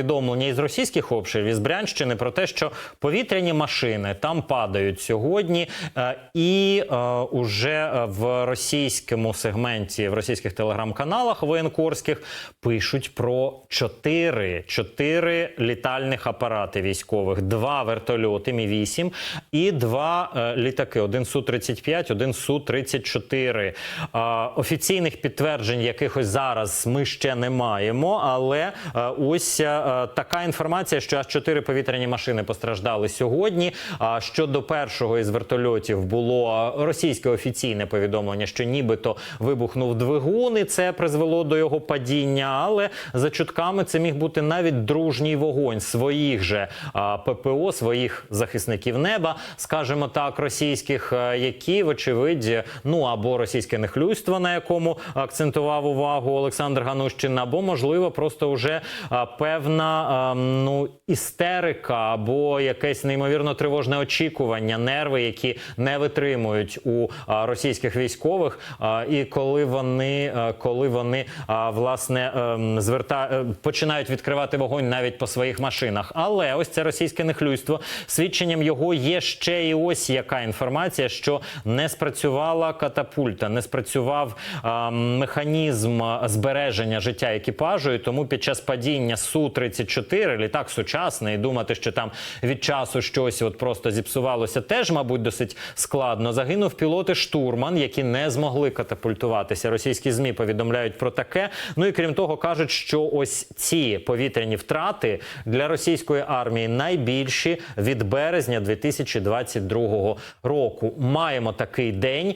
Повідомлення із російських обширів із Брянщини про те, що повітряні машини там падають сьогодні, е, і е, уже е, в російському сегменті в російських телеграм-каналах воєнкорських пишуть про чотири чотири літальних апарати військових, два вертольоти Мі 8 і два е, літаки: один су 35 один су 34 Е, Офіційних підтверджень якихось зараз ми ще не маємо, але е, ось е, така інформація, що аж чотири повітряні машини постраждали сьогодні. А щодо першого із вертольотів було російське офіційне повідомлення, що нібито вибухнув двигун, і це призвело до його падіння. Але за чутками це міг бути навіть дружній вогонь своїх же ППО, своїх захисників неба, скажімо так, російських, е, які вочевидь, ну або російське нехлюйство, на якому акцентував увагу Олександр Ганущин, або можливо просто вже а, певна ну істерика, або якесь неймовірно тривожне очікування, нерви, які не витримують у російських військових. І коли вони, коли вони власне ем, зверта е, починають відкривати вогонь навіть по своїх машинах. Але ось це російське нехлюйство. Свідченням його є ще і ось яка інформація, що не спрацювала катапульта, не спрацював механізм збереження життя екіпажу. І тому під час падіння су 34 літак сучасний, думати, що там від часу щось от просто зіпсувалося, теж, мабуть, досить складно. Загинув пілот і штурман, які не змогли катапультуватися. Російські змі повідомляють про таке. Ну і крім того, кажуть, що ось ці повітряні втрати для російської армії найбільші від березня 2022 року. Маємо такий день,